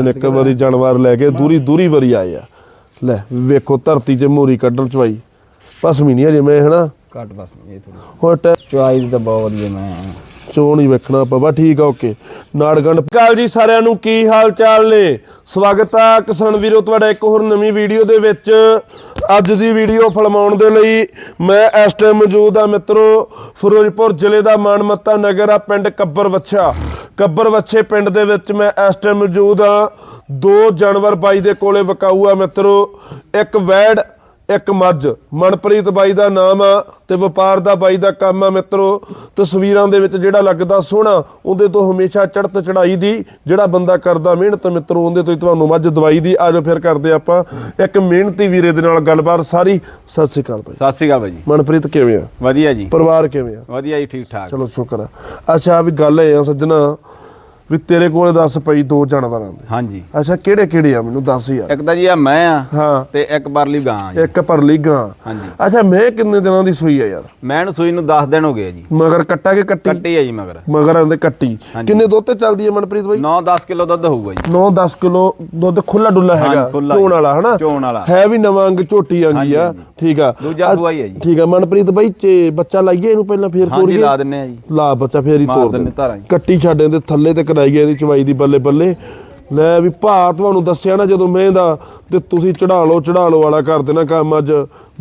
ਸੱਜਣ ਇੱਕ ਵਾਰੀ ਜਾਨਵਰ ਲੈ ਕੇ ਦੂਰੀ ਦੂਰੀ ਵਾਰੀ ਆਏ ਆ। ਲੈ ਵੇਖੋ ਧਰਤੀ 'ਚ ਮੋਰੀ ਕੱਢਣ ਚਵਾਈ ਪਸਮੀ ਨਹੀਂ ਅਜੇ ਮੈਂ ਹਨਾ? ਘੱਟ ਬਸ ਇਹ ਥੋੜੀ ਹੁਣ ਟੈ- ਚੁਆਈ ਤਾਂ ਬਹੁਤ ਵਧੀਆ ਮੈਂ। ਚੋਣ ਹੀ ਵੇਖਣਾ ਬਾਬਾ ਠੀਕ ਆ ਓਕੇ। ਨਾੜਗੰਡ ਕਾਲ ਜੀ ਸਾਰਿਆਂ ਨੂੰ ਕੀ ਹਾਲ ਚਾਲ ਨੇ? ਸਵਾਗਤ ਆ ਕਿਸਾਨ ਵੀਰੋ ਤੁਹਾਡਾ ਇੱਕ ਹੋਰ ਨਵੀਂ ਵੀਡੀਓ ਦੇ ਵਿੱਚ। ਅੱਜ ਦੀ ਵੀਡੀਓ ਫਿਲਮਾਉਣ ਦੇ ਲਈ ਮੈਂ ਇਸ ਟਾਈਮ ਮੌਜੂਦ ਆ ਮਿੱਤਰੋ ਫਿਰੋਜ਼ਪੁਰ ਜ਼ਿਲ੍ਹੇ ਦਾ ਮਾਨਮੱਤਾ ਨਗਰ ਆ ਪਿੰਡ ਕੱਬਰ ਵੱਛਾ। ਕੱਬਰ ਵੱਛੇ ਪਿੰਡ ਦੇ ਵਿੱਚ ਮੈਂ ਇਸ ਟਾਈਮ ਮੌਜੂਦ ਆ ਦੋ ਜਾਨਵਰ ਬਾਈ ਦੇ ਕੋਲੇ ਵਕਾਊ ਆ ਮਿੱਤਰੋ। ਇੱਕ ਵੈੜ ਇੱਕ ਮੱਝ। ਮਨਪ੍ਰੀਤ ਬਾਈ ਦਾ ਨਾਮ ਆ ਤੇ ਵਪਾਰ ਦਾ ਬਾਈ ਦਾ ਕੰਮ ਆ ਮਿੱਤਰੋ। ਤਸਵੀਰਾਂ ਦੇ ਵਿੱਚ ਜਿਹੜਾ ਲੱਗਦਾ ਸੋਹਣਾ ਉਹਦੇ ਤੋਂ ਹਮੇਸ਼ਾ ਚੜ੍ਹਤ ਚੜਾਈ ਦੀ ਜਿਹੜਾ ਬੰਦਾ ਕਰਦਾ ਮਿਹਨਤ ਮਿੱਤਰੋ ਉਹਦੇ ਤੋਂ ਹੀ ਤੁਹਾਨੂੰ ਮੱਝ ਦਵਾਈ ਦੀ। ਆਜੋ ਫਿਰ ਕਰਦੇ ਆਪਾਂ ਇੱਕ ਮਿਹਨਤੀ ਵੀਰੇ ਦੇ ਨਾਲ ਗੱਲਬਾਤ ਸਾਰੀ। ਸਤਿ ਸ਼੍ਰੀ ਅਕਾਲ ਬਾਈ। ਸਤਿ ਸ਼੍ਰੀ ਅਕਾਲ ਭਾਈ ਮਨਪ੍ਰੀਤ ਕਿਵੇਂ ਆ? ਵਧੀਆ ਜੀ। ਪਰਿਵਾਰ ਕਿਵੇਂ ਆ? ਵਧੀਆ ਜੀ ਠੀਕ ਠਾਕ ਚਲੋ ਸ਼ੁਕਰ ਆ। ਅੱਛਾ ਵੀ ਗੱਲ ਇਹ ਆ ਸੱਜਣਾ। ਵੀ ਤੇਰੇ ਕੋਲ ਦੱਸ ਪਈ ਦੋ ਜਾਨਵਰਾਂ ਦੇ। ਹਾਂਜੀ। ਅੱਛਾ ਕਿਹੜੇ ਕਿਹੜੇ ਆ? ਮੈਨੂੰ ਦੱਸ ਯਾਰ। ਇੱਕ ਤਾਂ ਜੀ ਆ ਮੈਂ ਆ ਹਾਂ। ਤੇ ਇੱਕ ਪਰਲੀ ਗਾਂ ਜੀ। ਇੱਕ ਪਰਲੀ ਗਾਂ। ਹਾਂਜੀ। ਅੱਛਾ ਮੈਂ ਕਿੰਨੇ ਦਿਨਾਂ ਦੀ ਸੂਈ ਆ ਯਾਰ? ਮੈਂ ਨੂੰ ਸੂਈ ਨੂੰ 10 ਦਿਨ ਹੋ ਗਏ ਜੀ। ਮਗਰ ਕੱਟਾ ਕੇ ਕੱਟੀ? ਕੱਟੀ ਆ ਜੀ ਮਗਰ। ਮਗਰ ਆਂਦੇ ਕੱਟੀ। ਕਿੰਨੇ ਦੁੱਧ ਤੇ ਚੱਲਦੀ ਹੈ ਮਨਪ੍ਰੀਤ ਬਾਈ? 9-10 ਕਿਲੋ ਦੁੱਧ ਹੋਊਗਾ ਜੀ। 9-10 ਕਿਲੋ ਦੁੱਧ ਖੁੱਲਾ ਡੁੱਲਾ ਹੈਗਾ। ਚੋਣ। ਵਾਲਾ ਹਨਾ? ਚੋਣ ਵਾਲਾ। ਹੈ ਵੀ ਨਵਾਂ ਅੰਗ ਝੋਟੀ ਆਂਗੀ ਆ। ਠੀਕ ਆ। ਦੂਜਾ ਅੱਜ- ਸੂਆ ਹੀ ਹੈ ਜੀ। ਠੀਕ ਆ। ਮਨਪ੍ਰੀਤ ਬਾਈ ਤੇ ਬੱਚਾ ਲਾਈਏ ਇਹਨੂੰ ਪਹਿਲਾਂ ਫੇਰ ਹਾਂਜੀ ਤੋੜੀਏ ਲਾ ਦਿੰਨੇ ਆ ਜੀ। ਲਾ ਬੱਚਾ ਫੇਰ ਹੀ ਤੋੜ ਦਿੰਦੇ ਦੇ ਧਾਰਾਂ। ਕੱਟੀ ਛੱਡ ਇਹਦੇ ਥੱਲੇ ਤੇ ਕਰਾਈਏ ਇਹਦੀ ਚਵਾਈ ਦੀ ਬੱਲੇ ਬੱਲੇ। ਲੈ ਵੀ ਭਾ ਤੁਹਾਨੂੰ ਦੱਸਿਆ ਨਾ ਜਦੋਂ ਮੈਂ ਦਾ ਤੇ ਤੁਸੀਂ ਚੜਾ ਲਓ ਚੜਾ ਲਓ ਵਾਲਾ ਕਰ ਦੇਣਾ ਕੰਮ ਅੱਜ।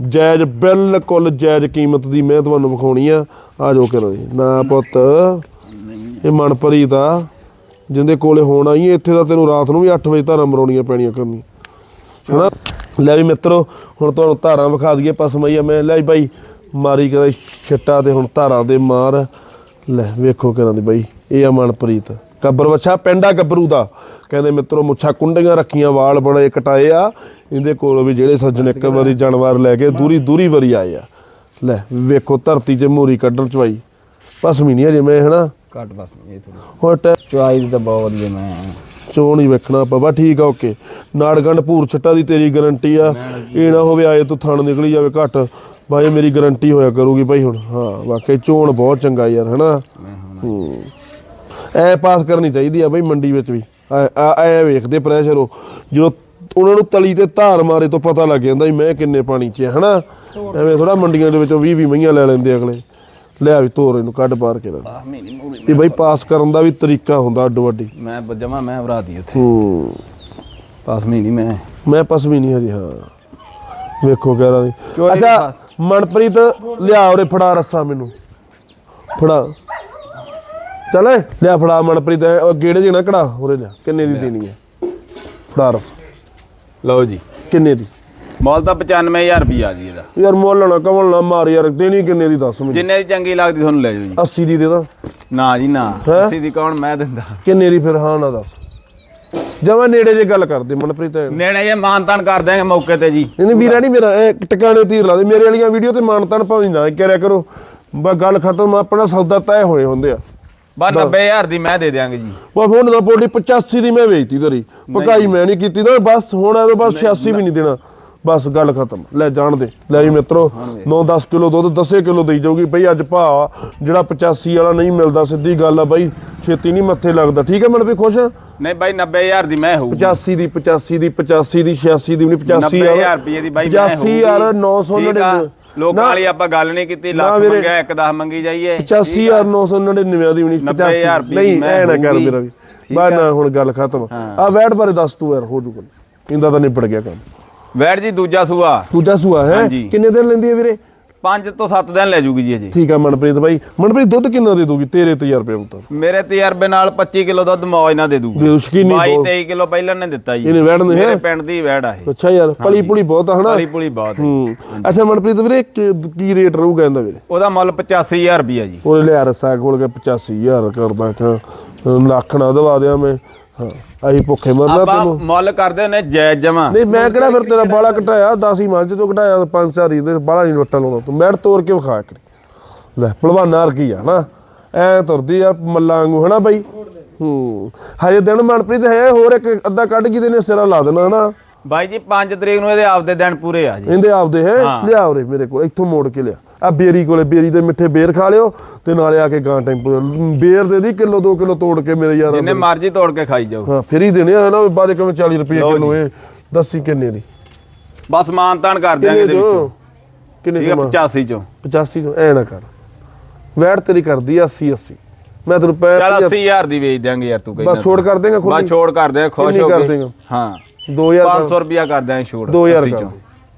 ਜਾਇਜ਼, ਬਿਲਕੁਲ ਜਾਇਜ਼ ਕੀਮਤ ਦੀ ਮੈਂ ਤੁਹਾਨੂੰ ਵਿਖਾਉਣੀ ਆ। ਆ ਜੋ ਕਰੋ ਜੀ। ਨਾ ਪੁੱਤ, ਇਹ ਮਨਪ੍ਰੀਤ ਆ, ਜਿੰਦੇ ਕੋਲੇ ਹੋਣ ਆਈ ਇੱਥੇ ਦਾ ਤੈਨੂੰ ਰਾਤ ਨੂੰ ਵੀ 8 ਵਜੇ ਧਾਰਾਂ ਮਰਾਉਣੀਆਂ ਪੈਣੀਆਂ ਕਰਨੀ ਹਨਾ? ਲੈ ਵੀ ਮਿੱਤਰੋ, ਹੁਣ ਤੁਹਾਨੂੰ ਧਾਰਾਂ ਵਿਖਾ ਦਈਏ ਪਸਮਈਆ ਮੈਂ, ਲੈ ਵੀ ਬਾਈ, ਮਾਰੀ ਕਦੇ ਛੱਟਾ ਤੇ ਹੁਣ ਧਾਰਾਂ ਦੇ ਮਾਰ। ਲੈ, ਵੇਖੋ ਕਿਹਨਾਂ ਦੀ ਬਾਈ, ਇਹ ਆ ਮਨਪ੍ਰੀਤ। ਗੱਬਰ ਵੱਛਾ ਪਿੰਡਾ ਗੱਭਰੂ ਦਾ। ਕਹਿੰਦੇ ਮਿੱਤਰੋ ਮੁੱਛਾਂ ਕੁੰਡੀਆਂ ਰੱਖੀਆਂ ਵਾਲ ਬੜੇ ਕਟਾਏ ਆ। ਇਹਦੇ ਕੋਲ ਵੀ ਜਿਹੜੇ ਸੱਜਣ ਇੱਕ ਵਾਰੀ ਜਾਨਵਰ ਲੈ ਕੇ ਦੂਰੀ ਦੂਰੀ ਵਾਰੀ ਆਏ ਆ। ਲੈ ਵੇਖੋ ਧਰਤੀ 'ਚ ਮੋਰੀ ਕੱਢਣ ਚਵਾਈ ਪਸਮੀ ਨਹੀਂ ਅਜੇ ਮੈਂ ਹਨਾ? ਘੱਟ ਬਸ ਇਹ ਥੋੜੀ ਹੁਣ ਟੈ- ਚੁਆਈ ਤਾਂ ਬਹੁਤ ਵਧੀਆ ਮੈਂ। ਚੋਣ ਹੀ ਵੇਖਣਾ ਬਾਬਾ ਠੀਕ ਆ ਓਕੇ। ਨਾੜਗੰਡ ਭੂਰ ਛੱਟਾ ਦੀ ਤੇਰੀ ਗਾਰੰਟੀ ਆ। ਇਹ ਨਾ ਹੋਵੇ ਆਏ ਤੂੰ ਥਣ ਨਿਕਲੀ ਜਾਵੇ ਘੱਟ। ਬਾਈ ਮੇਰੀ ਗਾਰੰਟੀ ਹੋਇਆ ਕਰੂਗੀ ਭਾਈ ਹੁਣ। ਹਾਂ ਵਾਕਈ ਚੋਣ ਬਹੁਤ ਚੰਗਾ ਯਾਰ ਹਨਾ? ਹੂੰ। ਐ ਪਾਸ ਕਰਨੀ ਚਾਹੀਦੀ ਆ ਬਈ ਮੰਡੀ ਵਿੱਚ ਵੀ। ਐ ਵੇਖਦੇ ਪ੍ਰੈਸ਼ਰ ਉਹ। ਜਦੋਂ ਉਹਨਾਂ ਨੂੰ ਤਲੀ ਤੇ ਧਾਰ ਮਾਰੇ ਤੋਂ ਪਤਾ ਲੱਗ ਜਾਂਦਾ ਵੀ ਮੈਂ ਕਿੰਨੇ ਪਾਣੀ 'ਚ ਹਨਾ? ਐਵੇਂ ਥੋੜਾ ਮੰਡੀਆਂ ਦੇ ਵਿੱਚੋਂ 20 20 ਮਈਆਂ ਲੈ ਲੈਂਦੇ ਅਗਲੇ। ਲਿਆ ਵੀ ਤੋਰ ਇਹਨੂੰ ਕੱਢ ਬਾਹਰ ਕੇ ਨਾ ਇਹ ਬਈ ਪਾਸ ਕਰਨ ਦਾ ਵੀ ਤਰੀਕਾ ਹੁੰਦਾ ਅੱਡੋ ਅੱਡੀ ਮੈਂ ਜਮਾ ਮੈਂ ਭਰਾਤੀ ਉੱਥੇ। ਹੂੰ। ਪਾਸ ਮਹੀਨੇ ਮੈਂ। ਮੈਂ ਪਸਵੀ ਨਹੀਂ ਹਜੇ ਹਾਂ। ਵੇਖੋ ਕਹਿਰਾ ਦੀ ਅੱਛਾ ਮਨਪ੍ਰੀਤ ਲਿਆ ਉਰੇ ਫੜਾ ਰੱਸਾ ਮੈਨੂੰ। ਫੜਾ। ਚੱਲ ਏ, ਲਿਆ ਫੜਾ ਮਨਪ੍ਰੀਤ ਉਹ ਗੇੜੇ ਨਾ ਕੜਾ ਉਰੇ ਲਿਆ। ਕਿੰਨੇ ਦੀ ਦੇਣੀ ਹੈ ਫੜਾ ਰੱਸਾ ਲਓ ਜੀ। ਕਿੰਨੇ ਦੀ? ਮੁੱਲ ਤਾਂ 95000 ਰੁਪਿਆ ਜੀ ਇਹਦਾ। ਯਾਰ ਮੁੱਲ ਨਾ ਕਮਲ ਨਾ ਮਾਰ ਯਾਰ ਦੇਣੀ ਕਿੰਨੇ ਦੀ ਦੱਸ ਮੈਨੂੰ? ਜਿੰਨੇ ਦੀ ਚੰਗੀ ਲੱਗਦੀ ਤੁਹਾਨੂੰ ਲੈ ਜਾਓ ਜੀ। 80 ਦੀ ਦੇ ਦਾਂ। ਨਾ ਜੀ ਨਾ। ਹੈਂ? ਅਸੀਂ ਦੀ ਕੌਣ ਮੈਂ ਦਿੰਦਾ? ਕਿੰਨੇ ਦੀ ਫਿਰ? ਹਾਂ ਨਾ ਦੱਸ। ਜਮਾ ਨੇੜੇ ਜੇ ਗੱਲ ਕਰਦੇ ਮਨਪ੍ਰੀਤ। ਇਹ ਨੇੜੇ ਜੇ ਮਾਨਤਾਨ ਕਰ ਦਿਆਂਗੇ ਮੌਕੇ ਤੇ ਜੀ। ਨਹੀਂ ਵੀਰਾ ਨਹੀਂ ਮੇਰਾ ਇਹ ਟਿਕਾਣੇ ਤੀਰ ਲਾ ਦੇ। ਮੇਰੇ ਵਾਲੀਆਂ ਵੀਡੀਓ ਤੇ ਮਾਨਤਾਨ ਭਾਵੇਂ ਨਾ ਕਰਿਆ ਕਰੋ। ਬਸ ਗੱਲ ਖਤਮ ਆਪਣਾ ਸੌਦਾ ਤੈਅ ਹੋਏ ਹੁੰਦੇ ਆ। ਬਸ 90000 ਦੀ ਮੈਂ ਦੇ ਦਿਆਂਗੇ ਜੀ। ਉਹ ਹੁਣ ਦਾ ਪੋਲੀ 85 ਦੀ ਮੈਂ ਵੇਚਤੀ ਤੇਰੀ। ਪਕਾਈ ਮੈਂ ਨਹੀਂ ਕੀਤੀ ਤਾਂ ਬਸ ਹੁਣ ਇਹਦੇ ਬਸ 86 ਵੀ ਨਹੀਂ ਦੇਣਾ। ਬਸ ਗੱਲ ਖਤਮ। ਲੈ ਜਾਣ ਦੇ। ਲੈ ਜੀ ਮਿੱਤਰੋ 9-10 ਕਿਲੋ ਦੁੱਧ 10 ਕਿਲੋ ਦੇਈ ਜਾਊਗੀ। ਬਈ ਅੱਜ ਭਾ ਜਿਹੜਾ 85 ਵਾਲਾ ਨਹੀਂ ਮਿਲਦਾ ਸਿੱਧੀ ਗੱਲ ਆ ਬਾਈ। ਛੇਤੀ ਨਹੀਂ ਮੱਥੇ ਲੱਗਦਾ। ਠੀਕ ਹੈ ਮਨ ਵੀ ਖੁਸ਼? ਨਹੀਂ ਬਾਈ 90000 ਦੀ ਮੈਂ ਹੋਊ 85 ਦੀ 85 ਦੀ 85 ਦੀ 86 ਦੀ ਵੀ ਨਹੀਂ 85 90000 ਰੁਪਏ ਦੀ ਬਾਈ ਮੈਂ 85 ਯਾਰ 999 ਲੋਕਾਂ ਵਾਲੀ ਆਪਾਂ ਗੱਲ ਨਹੀਂ ਕੀਤੀ ਲੱਖ। ਮੰਗਿਆ ਇੱਕ 10 ਮੰਗੀ ਜਾਈਏ। 85 ਯਾਰ 999 ਦੀ ਵੀ ਨਹੀਂ 85 90000 ਰੁਪਏ ਨਹੀਂ ਦੀ ਮੈਂ ਐ ਨਾ ਕਰ ਹੋਊਗੀ। ਮੇਰਾ ਵੀ। ਬਾ ਨਾ ਹੁਣ ਗੱਲ ਖਤਮ। ਆ ਵੈਟ ਬਾਰੇ ਦੱਸ ਤੂੰ ਯਾਰ ਹੋ ਜੂਗਾ ਇੰਦਾ ਤਾਂ ਨਿਪੜ ਗਿਆ ਕੰਮ। ਵੈੜ ਜੀ ਦੂਜਾ ਸੂਆ। ਦੂਜਾ ਸੂਆ ਹੈ। ਕਿੰਨੇ ਦਿਨ ਲੈਂਦੀ ਹੈ ਵੀਰੇ? 5 ਤੋਂ 7 ਦਿਨ ਲੈ ਜੂਗੀ ਜੀ ਅਜੇ ਠੀਕ ਆ ਮਨਪ੍ਰੀਤ ਬਾਈ। ਮਨਪ੍ਰੀਤ ਦੁੱਧ ਕਿੰਨਾ ਦੇ ਦੂਗੀ ਤੇਰੇ ਤੇ ਯਾਰ ਰੁਪਏ ਉਤਰ ਮੇਰੇ ਤਜਰਬੇ ਨਾਲ 25 ਕਿਲੋ ਦੁੱਧ ਮੌਜ ਨਾ ਦੇ ਦੂਗੀ ਵੀ ਸ਼ਕੀਨੀ 22 ਬਹੁਤ 23 ਕਿਲੋ ਪਹਿਲਾਂ ਨੇ ਦਿੱਤਾ ਜੀ। ਇਹਨੇ ਵੈੜ ਨੇ ਮੇਰੇ ਪਿੰਡ ਦੀ ਵੈੜ ਆ ਇਹ। ਅੱਛਾ ਯਾਰ ਪਲੀ ਪੁਲੀ ਬਹੁਤ ਆ ਹਨਾ? ਪਲੀ ਪੁਲੀ ਬਹੁਤ ਹੈ। ਅੱਛਾ ਮਨਪ੍ਰੀਤ ਵੀਰੇ ਕੀ ਰੇਟ ਰਹੂਗਾ ਇਹਦਾ ਵੀਰੇ? ਉਹਦਾ ਮੁੱਲ 85000 ਰੁਪਿਆ ਜੀ। ਉਹਨੇ ਲਿਆ ਰਸਾ ਖੋਲ ਕੇ 85000 ਕਰਦਾ ਖਾਂ ਲੱਖ ਨਾ ਦਵਾ ਦਿਆਂ ਮੈਂ। ਹਾਂ। ਭੁੱਖੇ ਮਰਨਾ ਆਪਾਂ ਤੈਨੂੰ। ਮੁੱਲ ਕਰਦੇ ਨੇ ਜਾਇਜ਼ ਜਮਾ। ਨਹੀਂ ਮੈਂ ਕਿਹੜਾ ਫਿਰ ਤੇਰਾ ਬਾਲਾ ਘਟਾਇਆ? 10 ਹੀ ਮੰਜ ਤੋਂ ਘਟਾਇਆ ਪੰਜ ਸਾਰੀ ਦੇ ਬਾਲਾ ਨਹੀਂ ਵੱਟਾ ਲਾਉਣਾ ਤੂੰ। ਮੈੜ ਤੋੜ ਕੇ ਵਿਖਾ ਇੱਕ ਲੈ ਭਲਵਾਨਾ ਵਰਗੀ ਆ ਨਾ ਐ ਤੁਰਦੀ ਆ ਮੱਲਾਂ ਵਾਂਗੂ ਹਨਾ ਬਾਈ? ਹੂੰ। ਹਜੇ ਦਿਨ ਮਨਪ੍ਰੀਤ ਹੈ ਹੋਰ ਇੱਕ ਅੱਧਾ ਕੱਢ ਕੇ ਦੇ ਨੇ ਸਿਰਾ ਲਾ ਦੇਣਾ ਹਨਾ? ਬਾਈ ਜੀ 5 ਤਰੀਕ ਨੂੰ ਇਹਦੇ ਆਪਦੇ ਦਿਨ ਪੂਰੇ ਆ ਜੀ। ਇਹਦੇ ਆਪਦੇ ਹੈ? ਹਾਂ। ਲਿਆ ਉਰੇ ਮੇਰੇ ਕੋਲ ਇੱਥੋਂ ਮੋੜ ਕੇ ਲਿਆ। ਆ ਬੇਰੀ ਕੋਲੇ ਬੇਰੀ ਦੇ ਮਿੱਠੇ ਬੇਰ ਖਾ ਲਿਓ ਤੇ ਨਾਲੇ ਆ ਕੇ ਗਾਂ ਟੈਂਪੂ ਬੇਰ ਦੇ ਦੀ ਕਿਲੋ 2 ਕਿਲੋ ਤੋੜ ਕੇ ਮੇਰੇ ਯਾਰ ਜਿੰਨੇ ਮਰਜ਼ੀ ਤੋੜ ਕੇ ਖਾਈ ਜਾਓ। ਹਾਂ ਫਿਰ ਹੀ ਦੇਣੇ ਆ ਨਾ ਬਾਅਦ ਕਿਵੇਂ 40 ਰੁਪਏ ਕਿਲੋ ਇਹ ਦੱਸੀ ਕਿੰਨੇ ਦੀ? ਬਸ ਮਾਨਤਾਨ ਕਰ ਦਿਆਂਗੇ ਇਹਦੇ ਵਿੱਚੋਂ। ਕਿੰਨੇ ਚੋਂ 85 ਚੋਂ। 85 ਚੋਂ ਐ ਨਾ ਕਰ। ਵੈਟ ਤੇਰੀ ਕਰਦੀ ਆ 80 80 ਮੈਂ ਤੈਨੂੰ ਪੈ ਚੱਲ 80000 ਦੀ ਵੇਚ ਦਿਆਂਗੇ ਯਾਰ ਤੂੰ ਕਹਿੰਦਾ ਬਸ ਛੋੜ ਕਰ ਦੇਗਾ ਬਸ ਛੋੜ ਕਰ ਦੇ ਖੁਸ਼ ਹੋ ਕੇ? ਹਾਂ। 2000 500 ਰੁਪਿਆ ਕਰ। ਦਿਆਂ ਛੋੜ 2000 80 ਕਰ। ਚੋਂ।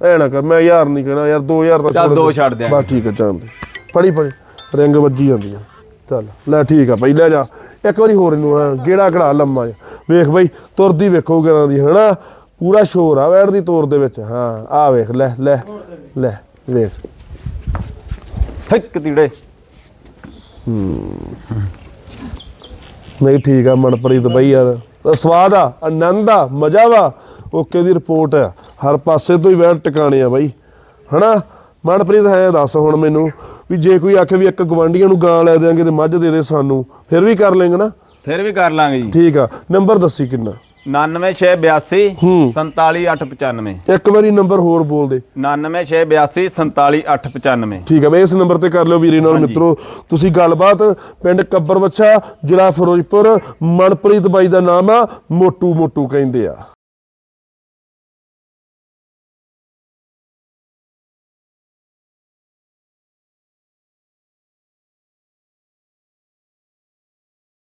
ਐ ਨਾ ਕਰ ਮੈਂ ਯਾਰ ਨਹੀਂ ਕਹਿਣਾ ਯਾਰ 2000 ਦਾ ਚੱਲ ਦੋ। ਛੱਡ ਦਿਆਂਗੇ। ਬਸ ਠੀਕ ਹੈ ਚਾਂਦੇ ਫੜੀ ਫੜੀ। ਰਿੰਗ ਵੱਜੀ ਜਾਂਦੀ ਆ। ਚੱਲ ਲੈ ਠੀਕ ਆ ਭਾਈ ਲੈ ਜਾ। ਇੱਕ ਵਾਰੀ ਹੋਰ ਇਹਨੂੰ ਹਾਂ ਗੇੜਾ ਘੜਾ ਲੰਮਾ ਜਿਹਾ। ਵੇਖ ਬਈ ਤੁਰਦੀ ਵੇਖੋ ਗਰਾਂ ਦੀ ਹਨਾ? ਪੂਰਾ ਸ਼ੋਰ ਆ ਵੈੜ ਦੀ ਤੋਰ ਦੇ ਵਿੱਚ। ਹਾਂ ਆ ਵੇਖ ਲੈ ਲੈ ਲੈ ਵੇਖ। ਠਿੱਕ ਤੀੜੇ। ਨਹੀਂ ਠੀਕ ਆ ਮਨਪ੍ਰੀਤ ਬਈ ਯਾਰ। ਤਾਂ ਸਵਾਦ ਆ ਆਨੰਦ ਆ ਮਜ਼ਾ ਵਾ। ਓਕੇ ਦੀ ਰਿਪੋਰਟ ਆ? ਹਰ ਪਾਸੇ ਤੋਂ ਹੀ ਵੈਰ ਟਿਕਾਣੇ ਆ ਬਾਈ। ਹਨਾ? ਮਨਪ੍ਰੀਤ ਹੈ ਦੱਸ ਹੁਣ ਮੈਨੂੰ ਵੀ ਜੇ ਕੋਈ ਆਖੇ ਵੀ ਇੱਕ ਗਵਾਂਢੀਆਂ ਨੂੰ ਗਾਂ ਲੈ ਦੇਾਂਗੇ ਤੇ ਮੱਝ ਦੇ ਦੇ ਸਾਨੂੰ ਫਿਰ ਵੀ ਕਰ ਲੇਂਗੇ ਨਾ? ਫਿਰ ਵੀ ਕਰ ਲਾਂਗੇ ਜੀ। ਠੀਕ ਆ। ਨੰਬਰ ਦੱਸੀ ਕਿੰਨਾ? 99682 ਹੂੰ। 47895 ਇੱਕ ਵਾਰੀ ਨੰਬਰ ਹੋਰ ਬੋਲ ਦੇ। 99682 47895 ਠੀਕ ਆ ਬਈ ਇਸ ਨੰਬਰ ਤੇ ਕਰ ਲਿਓ ਵੀਰੇ ਨਾਲ ਮਿੱਤਰੋ। ਤੁਸੀਂ ਗੱਲਬਾਤ ਪਿੰਡ ਕੱਬਰ ਵੱਛਾ ਜ਼ਿਲ੍ਹਾ ਫਿਰੋਜ਼ਪੁਰ ਮਨਪ੍ਰੀਤ ਬਾਈ ਦਾ ਨਾਮ ਆ ਮੋਟੂ ਮੋਟੂ ਕਹਿੰਦੇ ਆ।